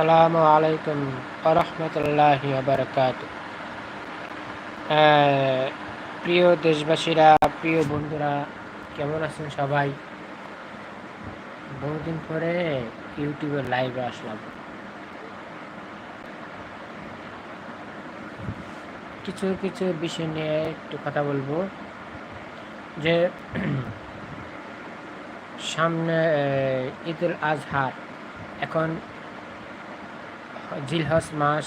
আসসালামু আলাইকুম রহমতুল্লাহ বারকাত। প্রিয় দেশবাসীরা, প্রিয় বন্ধুরা, কেমন আছেন সবাই? বহুদিন পরে ইউটিউবে লাইভে আসলাম। কিছু কিছু বিষয় নিয়ে একটু কথা বলব। যে, সামনে ঈদুল আজহার, এখন জিলহজ মাস,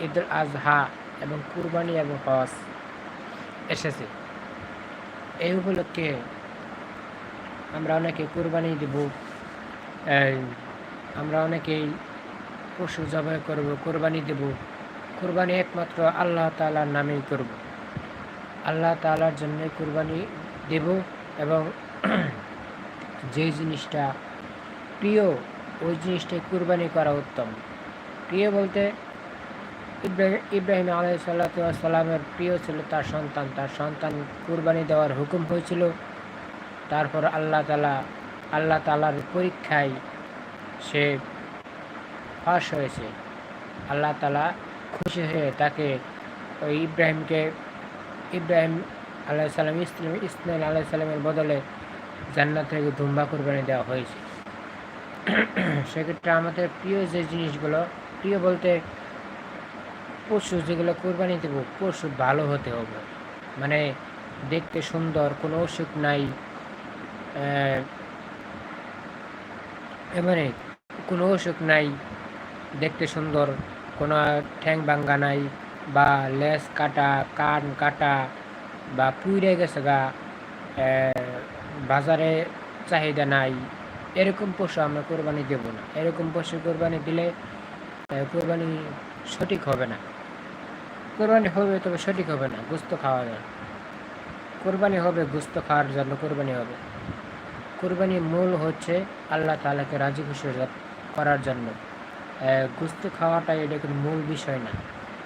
ঈদুল আজহা এবং কুরবানি এবং হজ এসেছে। এই উপলক্ষে আমরা অনেকে কুরবানি দেব আমরা অনেকেই পশু জবাই করব, কোরবানি দেব। কোরবানি একমাত্র আল্লাহ তালার নামেই করব। আল্লাহ তালার জন্যই কোরবানি দেব এবং যে জিনিসটা প্রিয় ওই জিনিসটাই কুরবানি করা উত্তম। প্রিয় বলতে ইব্রাহিম ইব্রাহিম আলাইসাল্লামের প্রিয় ছিল তার সন্তান। তার সন্তান কুরবানি দেওয়ার হুকুম হয়েছিল। তারপর আল্লাহ তালা আল্লাহ তালার পরীক্ষায় সে পাশ হয়েছে। আল্লাহ তালা খুশি হয়ে তাকে ওই ইব্রাহিমকে, ইব্রাহিম আল্লাহ সাল্লাম ইসলাম ইসমাইল আলাহ সাল্লামের বদলে জান্নাত থেকে ধুম্বা কুরবানি দেওয়া হয়েছে। সেক্ষেত্রে আমাদের প্রিয় যে জিনিসগুলো, প্রিয় বলতে পশু যেগুলো কোরবানি দেব, পশু ভালো হতে হবে। মানে দেখতে সুন্দর, কোনো অসুখ নাই এবারে কোনো অসুখ নাই, দেখতে সুন্দর, কোনো ঠ্যাং ভাঙ্গা নাই বা লেস কাটা, কান কাটা বা পুইরে গেছে গা বাজারে চাহিদা নাই এরকম পশু আমরা কোরবানি দেব না। এরকম পশু কোরবানি দিলে কোরবানি সঠিক হবে না। কোরবানি হবে তবে সঠিক হবে না, গুস্ত খাওয়া যায়। কোরবানি হবে, গুস্ত খাওয়ার জন্য কোরবানি হবে। কোরবানি মূল হচ্ছে আল্লাহ তালাকে রাজি খুশি করার জন্য। গুস্ত খাওয়াটাই এটা কিন্তু মূল বিষয় না।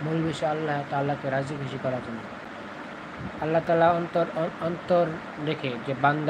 মূল বিষয় আল্লাহ তাল্লাহকে রাজি খুশি করার জন্য। আল্লাহ তালা অন্তর অন্তর রেখে যে বান্দা